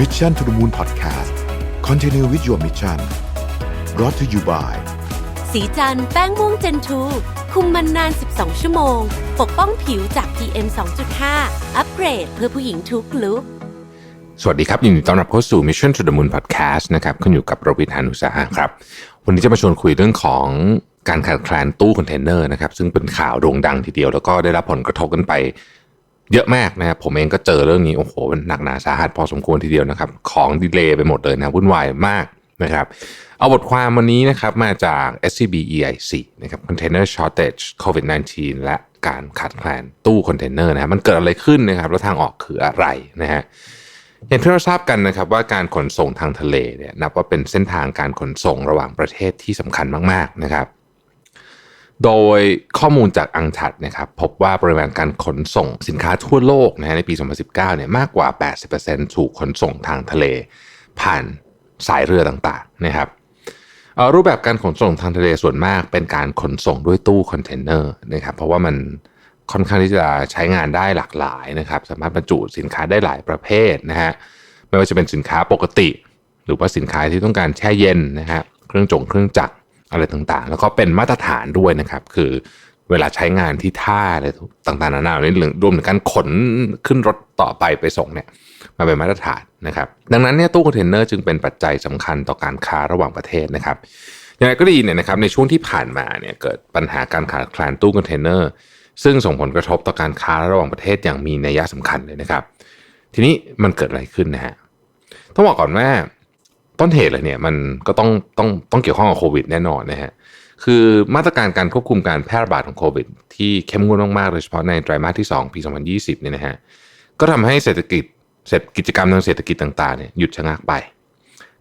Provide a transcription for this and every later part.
Mission to the Moon Podcast Continue with your mission brought to you by สีจันแป้งม่วงเจนทูคุมมันนาน 12 ชั่วโมง ปกป้องผิวจาก PM 2.5 อัปเกรดเพื่อผู้หญิงทุกลุกสวัสดีครับยินดีต้อนรับเข้าสู่ Mission to the Moon Podcast นะครับขึ้นอยู่กับรวิทยานุสาหะครับ วันนี้จะมาชวนคุยเรื่องของการขาดแคลนตู้คอนเทนเนอร์นะครับ ซึ่งเป็นข่าวโด่งดังทีเดียวแล้วก็ได้รับผลกระทบกันไป เยอะมากนะครับผมเองก็เจอเรื่องนี้โอ้โหมันหนักหนาสาหัสพอสมควรทีเดียวนะครับ ของดีเลย์ไปหมดเลยนะวุ่นวายมากนะครับเอาบทความวันนี้นะครับมาจาก SCB EIC นะครับ Container Shortage COVID-19 และการขาดแคลนตู้คอนเทนเนอร์นะมันเกิดอะไรขึ้นนะครับ แล้วทางออกคืออะไรนะฮะอย่างที่เราทราบกันนะครับว่าการขนส่งทางทะเลเนี่ยนับว่าเป็นเส้นทางการขนส่งระหว่างประเทศที่สำคัญมากๆนะครับ โดยข้อมูลจากอังทัดนะครับพบว่าปริมาณการขนส่งสินค้าทั่วโลกนะฮะในปี 2019 เนี่ยมากกว่า 80%ถูกขนส่งทางทะเล ผ่านสายเรือต่างๆนะครับรูปแบบการขนส่งทางทะเลส่วนมากเป็นการขนส่งด้วยตู้คอนเทนเนอร์นะครับเพราะว่ามันค่อนข้างที่จะใช้งานได้หลากหลายนะครับ สามารถบรรจุสินค้าได้หลายประเภทนะฮะไม่ว่าจะเป็นสินค้าปกติ หรือว่าสินค้าที่ต้องการแช่เย็นนะฮะเครื่องจงเครื่องจักร อะไรต่างๆ แล้วก็เป็นมาตรฐานด้วยนะครับ คือเวลาใช้งานที่ท่าอะไรต่างๆนานานี่รวมถึงการขนขึ้นรถต่อไปไปส่งเนี่ยมาเป็นมาตรฐานนะครับ ดังนั้นเนี่ยตู้คอนเทนเนอร์จึงเป็นปัจจัยสำคัญต่อการค้าระหว่างประเทศนะครับอย่างไรก็ดีเนี่ยนะครับในช่วงที่ผ่านมาเนี่ยเกิดปัญหาการขาดแคลนตู้คอนเทนเนอร์ซึ่งส่งผลกระทบต่อการค้าระหว่างประเทศอย่างมีนัยสำคัญเลยนะครับ ทีนี้มันเกิดอะไรขึ้นนะฮะต้องบอกก่อนว่า ต้นเหตุเลยเนี่ยมันก็ต้องต้องต้องเกี่ยวข้องกับโควิดแน่นอนนะฮะคือมาตรการการควบคุมการแพร่ระบาดของโควิด ที่เข้มงวดมากๆโดยเฉพาะในไตรมาสที่ 2 ปี 2020เนี่ยนะฮะก็ทำให้เศรษฐกิจเศรษฐกิจกรรมทางเศรษฐกิจต่างๆเนี่ยหยุดชะงักไป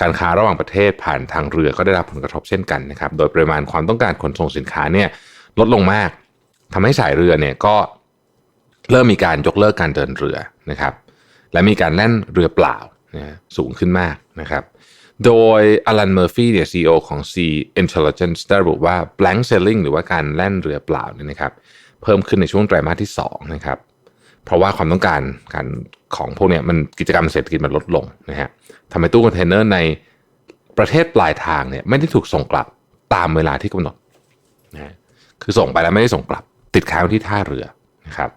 การค้าระหว่างประเทศผ่านทางเรือก็ได้รับผลกระทบเช่นกันนะครับโดยปริมาณความต้องการขนส่งสินค้าเนี่ยลดลงมากทำให้สายเรือเนี่ยก็เริ่มมีการยกเลิกการเดินเรือนะครับและมีการแล่นเรือเปล่านะสูงขึ้นมากนะครับ โดยอลันเมอร์ฟี่เนี่ยซีอของ Sea Intelligence ได้ระบุว่า blank sailing หรือว่าการแล่นเรือเปล่าเนี่ยนะครับ เพิ่มขึ้นในช่วงไตรมาสที่ 2 นะครับ เพราะว่าความต้องการการของพวกเนี้ยมันกิจกรรมเศรษฐกิจมันลดลงนะฮะทำให้ตู้คอนเทนเนอร์ในประเทศปลายทางเนี่ยไม่ได้ถูกส่งกลับตามเวลาที่กำหนดนะฮะคือส่งไปแล้วไม่ได้ส่งกลับ ติดค้างที่ท่าเรือนะครับ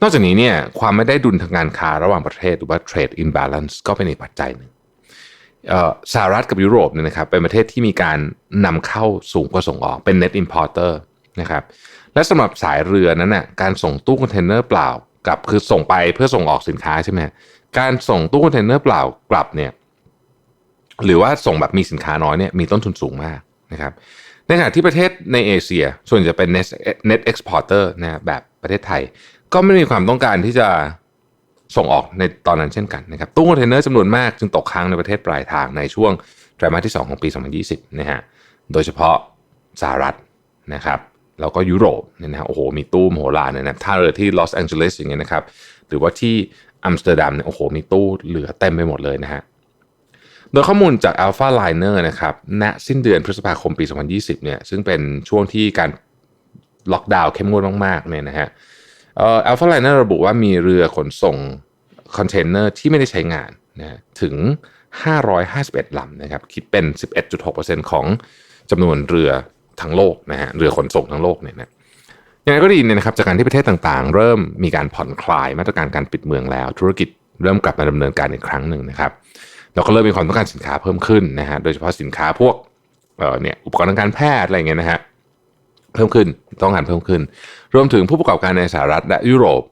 นอกจากนี้เนี่ยความไม่ได้ดุลทางการค้าระหว่างประเทศหรือว่า trade imbalance ก็เป็นอีกปัจจัยหนึ่ง สหรัฐกับยุโรปเนี่ยนะครับเป็นประเทศที่มีการนำเข้าสูงกว่าส่งออกเป็น net importer นะครับและสำหรับสายเรือนั้นน่ะการส่งตู้คอนเทนเนอร์เปล่ากับคือส่งไปเพื่อส่งออกสินค้าใช่ไหมการส่งตู้คอนเทนเนอร์เปล่ากลับเนี่ยหรือว่าส่งแบบมีสินค้าน้อยเนี่ยมีต้นทุนสูงมากนะครับในขณะที่ประเทศในเอเชีย ส่วนจะเป็น net net exporter นะแบบประเทศไทย ก็ไม่มีความต้องการที่จะ ส่งออกในตอนนั้นเช่นกันนะครับตู้คอนเทนเนอร์จำนวนมากจึงตกค้างในประเทศปลายทางในช่วงไตรมาสที่ 2 ของปี 2020 นะฮะโดยเฉพาะสหรัฐนะครับแล้วก็ยุโรปเนี่ยนะโอ้โหมีตู้มโหฬารเนี่ยนะท่าเรือที่ลอสแองเจลิสอย่างเงี้ยนะครับหรือว่าที่อัมสเตอร์ดัมเนี่ยโอ้โหมีตู้เหลือเต็มไปหมดเลยนะฮะโดยข้อมูลจาก Alpha Liner นะครับณสิ้นเดือนพฤษภาคมปี 2020เนี่ยซึ่งเป็นช่วงที่การล็อกดาวน์เข้มงวดมากๆเนี่ยนะฮะ เอ่อ Alpha Liner ระบุว่ามีเรือขนส่งคอนเทนเนอร์ที่ไม่ได้ใช้งานนะถึง 551 ลำนะครับคิดเป็น 11.6%ของจำนวนเรือทั้งโลกนะฮะเรือขนส่งทั้งโลกเนี่ยนะยังไงก็ดีเนี่ยนะครับจากการที่ประเทศต่างๆ เริ่มมีการผ่อนคลายมาตรการการปิดเมืองแล้ว ธุรกิจเริ่มกลับมาดำเนินการอีกครั้งหนึ่งนะครับเราก็เริ่มมีความต้องการสินค้าเพิ่มขึ้นนะฮะโดยเฉพาะสินค้าพวกเอ่อเนี่ยอุปกรณ์ทางการแพทย์อะไรเงี้ยนะฮะ เพิ่มขึ้นต้องการเพิ่มขึ้น รวมถึงผู้ประกอบการในสหรัฐและยุโรป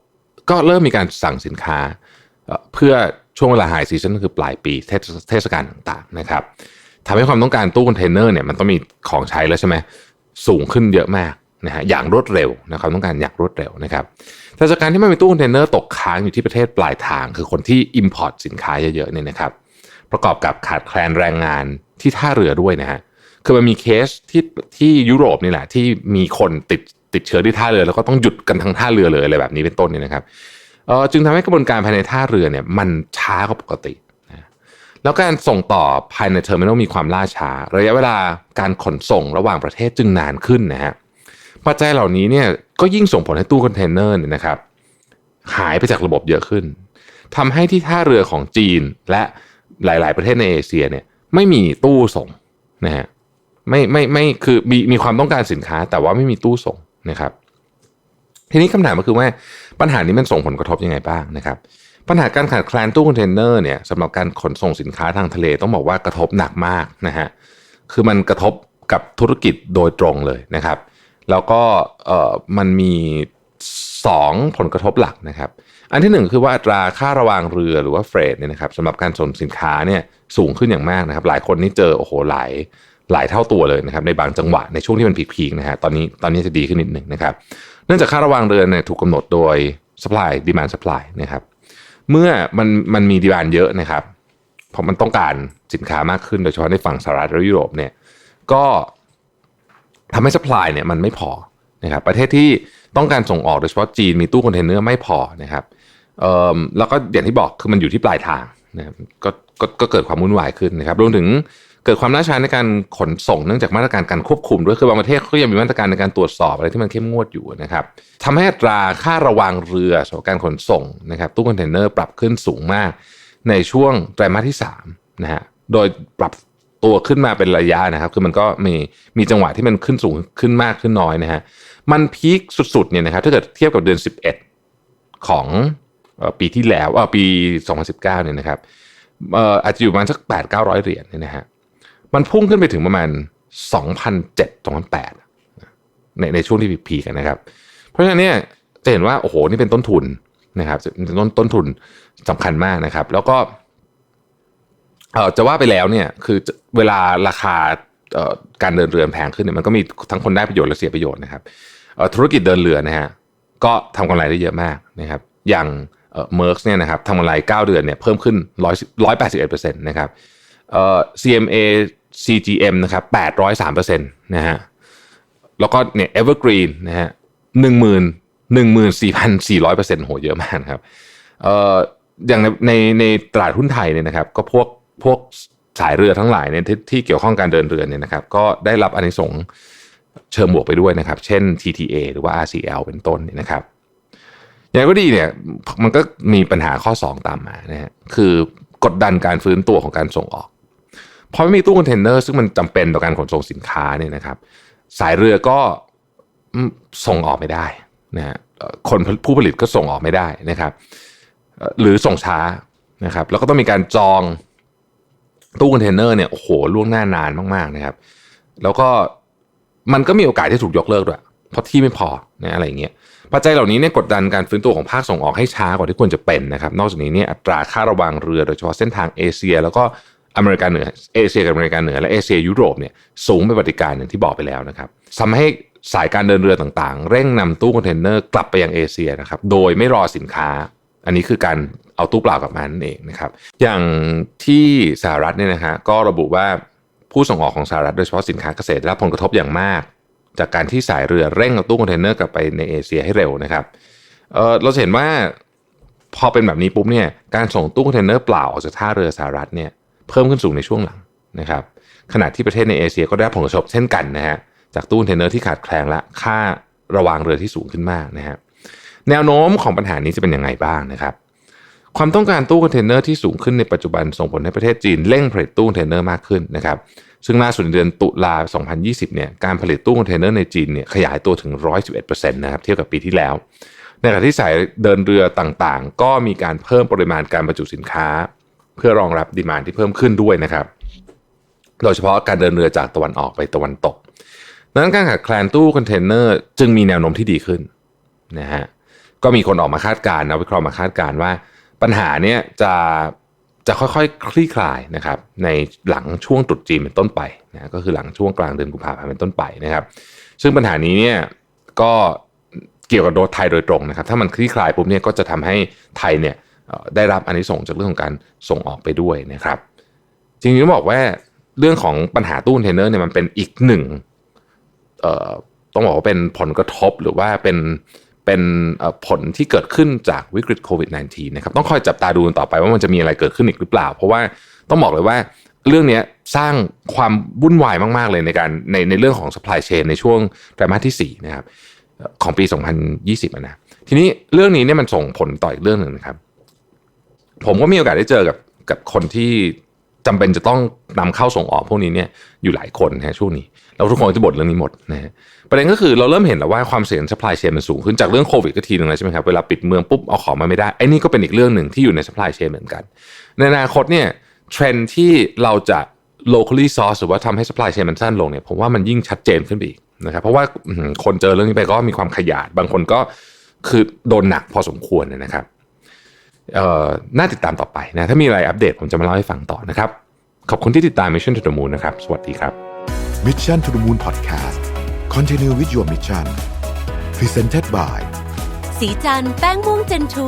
ก็เริ่มมีการสั่งสินค้า เพื่อช่วงเวลาไฮซีซันคือปลายปีเทศกาลต่างๆนะครับทำให้ความต้องการตู้คอนเทนเนอร์เนี่ยมันต้องมีของใช้แล้วใช่ไหมสูงขึ้นเยอะมากนะฮะอย่างรวดเร็วนะครับต้องการอย่างรวดเร็วนะครับแต่จากการที่มันมีตู้คอนเทนเนอร์ตกค้างอยู่ที่ประเทศปลายทาง คือคนที่ Import สินค้าเยอะๆเนี่ยนะครับ ประกอบกับขาดแคลนแรงงานที่ท่าเรือด้วยนะฮะ คือมันมีเคสที่ที่ยุโรปนี่แหละ ที่มีคนติดติดเชื้อที่ท่าเรือ แล้วก็ต้องหยุดกันทั้งท่าเรือเลยอะไรแบบนี้เป็นต้นนี่นะครับเออจึงทำให้กระบวนการภายในท่าเรือเนี่ยมันช้ากว่าปกตินะแล้วการส่งต่อภายในเทอร์มินอลมีความล่าช้า ระยะเวลาการขนส่งระหว่างประเทศจึงนานขึ้นนะฮะปัจจัยเหล่านี้เนี่ยก็ยิ่งส่งผลให้ตู้คอนเทนเนอร์เนี่ยนะครับ หายไปจากระบบเยอะขึ้นทำให้ที่ท่าเรือของจีนและหลาย ๆ ประเทศในเอเชียเนี่ยไม่มีตู้ส่งนะฮะ ไม่ไม่ไม่คือมีมีความต้องการสินค้า แต่ว่าไม่มีตู้ส่งนะครับ ทีนี้คำถามก็คือว่าปัญหานี้มันส่งผลกระทบยังไงบ้างนะครับ ปัญหาการขาดแคลนตู้คอนเทนเนอร์เนี่ยสำหรับการขนส่งสินค้าทางทะเลต้องบอกว่ากระทบหนักมากนะฮะคือมันกระทบกับธุรกิจโดยตรงเลยนะครับ แล้วก็เอ่อมันมีสองผลกระทบหลักนะครับ อันที่หนึ่งคือว่าอัตราค่าระวางเรือหรือว่าเฟรดเนี่ยนะครับสำหรับการส่งสินค้าเนี่ยสูงขึ้นอย่างมากนะครับ หลายคนนี่เจอโอ้โหหลาย หลายเท่าตัวเลยนะครับ ในบางจังหวะในช่วงที่มันพีคๆนะฮะตอนนี้ตอนนี้จะดีขึ้นนิดหนึ่งนะครับ เนื่องจากค่าระวางเรือนเนี่ยถูกกำหนดโดย supply demand supply นะครับ เมื่อมันมันมีดีมานเยอะนะครับเพราะมันต้องการสินค้ามากขึ้นโดยเฉพาะในฝั่งสหรัฐและยุโรปเนี่ยก็ทำให้ supply เนี่ยมันไม่พอนะครับ ประเทศที่ต้องการส่งออกโดยเฉพาะจีนมีตู้คอนเทนเนอร์ไม่พอนะครับเอ่อแล้วก็อย่างที่บอกคือมันอยู่ที่ปลายทางนะครับก็ก็ก็เกิดความวุ่นวายขึ้นนะครับรวมถึง เกิดความล่าช้าในการขนส่งเนื่องจากมาตรการการควบคุมด้วยคือบางประเทศเขายังมีมาตรการในการตรวจสอบอะไรที่มันเข้มงวดอยู่นะครับทำให้อัตราค่าระวางเรือสำหรับการขนส่งนะครับตู้คอนเทนเนอร์ปรับขึ้นสูงมาก ในช่วงไตรมาสที่3นะฮะโดยปรับตัวขึ้นมาเป็นระยะนะครับ คือมันก็มีมีจังหวะที่มันขึ้นสูงขึ้นมากขึ้นน้อยนะฮะมันพีคสุดๆเนี่ยนะครับถ้าเกิดเทียบกับเดือน 11 ของเอ่อปีที่แล้วเออปี 2019เนี่ยนะครับเอ่ออาจจะอยู่ประมาณสัก8 9 0 0 เหรียญเนี่ยนะฮะ มันพุ่งขึ้นไปถึงประมาณ 2,007 2,008ในในช่วงที่พีกันนะครับ เพราะฉะนั้นเนี่ยจะเห็นว่าโอ้โหนี่เป็นต้นทุนนะครับเป็นต้นต้นทุนสำคัญมากนะครับ แล้วก็เออจะว่าไปแล้วเนี่ยคือเวลาราคาเอ่อการเดินเรือแพงขึ้นเนี่ยมันก็มีทั้งคนได้ประโยชน์และเสียประโยชน์นะครับเออธุรกิจเดินเรือนะฮะก็ทำกำไรได้เยอะมากนะครับอย่างเออเมอร์กเนี่ยนะครับทำกำไร 9 เดือนเนี่ยเพิ่มขึ้น100 181%นะครับเอ่อ CMA CGM นะครับ803%นะฮะแล้วก็เนี่ย Evergreen นะฮะหนึ่งหมื่นหนึ่งหมื่นสี่พันสี่ร้อยเปอร์เซ็นต์โหเยอะมากนะครับเอ่ออย่างในในในตลาดหุ้นไทยเนี่ยนะครับ ก็พวกพวกสายเรือทั้งหลายเนี่ยที่ที่เกี่ยวข้องการเดินเรือเนี่ยนะครับ ก็ได้รับอานิสงเชิงบวกไปด้วยนะครับ เช่น TTA หรือว่า RCL เป็นต้นเนี่ยนะครับอย่างก็ดีเนี่ยมันก็มีปัญหาข้อ 2 ตามมานะฮะคือกดดันการฟื้นตัวของการส่งออก พอไม่มีตู้คอนเทนเนอร์ซึ่งมันจำเป็นต่อการขนส่งสินค้าเนี่ยนะครับ สายเรือก็ส่งออกไม่ได้นะฮะคนผู้ผลิตก็ส่งออกไม่ได้นะครับ หรือส่งช้านะครับ แล้วก็ต้องมีการจองตู้คอนเทนเนอร์เนี่ยโอ้โหล่วงหน้านานมากๆนะครับ แล้วก็มันก็มีโอกาสที่ถูกยกเลิกด้วยเพราะที่ไม่พอนะอะไรอย่างเงี้ยปัจจัยเหล่านี้เนี่ยกดดันการฟื้นตัวของภาคส่งออกให้ช้ากว่าที่ควรจะเป็นนะครับ นอกจากนี้เนี่ยอัตราค่าระวางเรือโดยเฉพาะเส้นทางเอเชีย แล้วก็ อเมริกาเหนือเอเชียกับอเมริกาเหนือและเอเชียยุโรปเนี่ยสูงเป็นปฏิการอย่างที่บอกไปแล้วนะครับทำให้สายการเดินเรือต่างๆ เร่งนำตู้คอนเทนเนอร์กลับไปยังเอเชียนะครับโดยไม่รอสินค้า อันนี้คือการเอาตู้เปล่ากลับมานั่นเองนะครับอย่างที่สหรัฐเนี่ยนะฮะก็ระบุว่าผู้ส่งออกของสหรัฐโดยเฉพาะสินค้าเกษตรได้รับผลกระทบอย่างมาก จากการที่สายเรือเร่งเอาตู้คอนเทนเนอร์กลับไปในเอเชียให้เร็วนะครับเเราเห็นว่าพอเป็นแบบนี้ปุ๊บเนี่ยการส่งตู้คอนเทนเนอร์เปล่าออกจากท่าเรือสหรัฐเนี่ย เพิ่มขึ้นสูงในช่วงหลังนะครับขณะที่ประเทศในเอเชียก็ได้ผลกระทบเช่นกันนะฮะจากตู้คอนเทนเนอร์ที่ขาดแคลนและค่าระวางเรือที่สูงขึ้นมากนะฮะแนวโน้มของปัญหานี้จะเป็นยังไงบ้างนะครับ ความต้องการตู้คอนเทนเนอร์ที่สูงขึ้นในปัจจุบันส่งผลให้ประเทศจีนเร่งผลิตตู้คอนเทนเนอร์มากขึ้นนะครับซึ่งล่าสุดในเดือนตุลา 2020 เนี่ยการผลิตตู้คอนเทนเนอร์ในจีนเนี่ยขยายตัวถึง 111%นะครับเทียบกับปีที่แล้ว ในขณะที่สายเดินเรือต่างๆ ก็มีการเพิ่มปริมาณการบรรจุสินค้า เพื่อรองรับดีมานที่เพิ่มขึ้นด้วยนะครับ โดยเฉพาะการเดินเรือจากตะวันออกไปตะวันตกดังนั้นการขาดแคลนตู้คอนเทนเนอร์จึงมีแนวโน้มที่ดีขึ้นนะฮะก็มีคนออกมาคาดการณ์นะวิเคราะห์มาคาดการณ์ว่า ปัญหาเนี้ยจะจะค่อยๆ คลี่คลายนะครับในหลังช่วงตรุษจีนเป็นต้นไปนะก็คือหลังช่วงกลางเดือนกุมภาพันธ์เป็นต้นไปนะครับ ซึ่งปัญหานี้เนี่ยก็เกี่ยวกับโดไทยโดยตรงนะครับ ถ้ามันคลี่คลายปุ๊บเนี่ยก็จะทำให้ไทยเนี่ย ได้รับอันนี้ส่งจากเรื่องของการส่งออกไปด้วยนะครับ จริงๆต้องบอกว่าเรื่องของปัญหาตู้คอนเทนเนอร์เนี่ยมันเป็นอีกหนึ่งต้องบอกว่าเป็นผลกระทบหรือว่าเป็นเป็นผลที่เกิดขึ้นจากวิกฤตโควิด -19 นะครับต้องคอยจับตาดูต่อไปว่ามันจะมีอะไรเกิดขึ้นอีกหรือเปล่า เพราะว่าต้องบอกเลยว่าเรื่องนี้สร้างความวุ่นวายมาก ๆ เลยในการในในเรื่องของ supply chain ในช่วงไตรมาสที่ 4 นะครับ ของปี 2020นะทีนี้เรื่องนี้เนี่ยมันส่งผลต่ออีกเรื่องหนึ่งนะครับ ผมก็มีโอกาสได้เจอกับกับคนที่จำเป็นจะต้องนำเข้าส่งออกพวกนี้เนี่ยอยู่หลายคนนะช่วงนี้เราทุกคนจะบ่นเรื่องนี้หมดนะฮะประเด็นก็คือเราเริ่มเห็นแล้วว่าความเสี่ยง supply chain มันสูงขึ้นจากเรื่องโควิดก็ทีหนึ่งแล้วใช่ไหมครับเวลาปิดเมืองปุ๊บเอาของมาไม่ได้ไอ้นี่ก็เป็นอีกเรื่องหนึ่งที่อยู่ใน supply chain เหมือนกัน ในอนาคตเนี่ยเทรนที่เราจะ locally source หรือว่าทำให้ supply chain มันสั้นลงเนี่ยผมว่ามันยิ่งชัดเจนขึ้นไปอีกนะครับเพราะว่าคนเจอเรื่องนี้ไปก็มีความขยาดบางคนก็คือโดนหนักพอสมควรนะครับเอ่อ น่าติดตามต่อไปนะ ถ้ามีอะไรอัปเดตผมจะมาเล่าให้ฟังต่อนะครับ ขอบคุณที่ติดตาม Mission to the Moon นะครับ สวัสดีครับ Mission to the Moon Podcast Continue with your mission Presented by สีจันแป้งม่วงเจนทู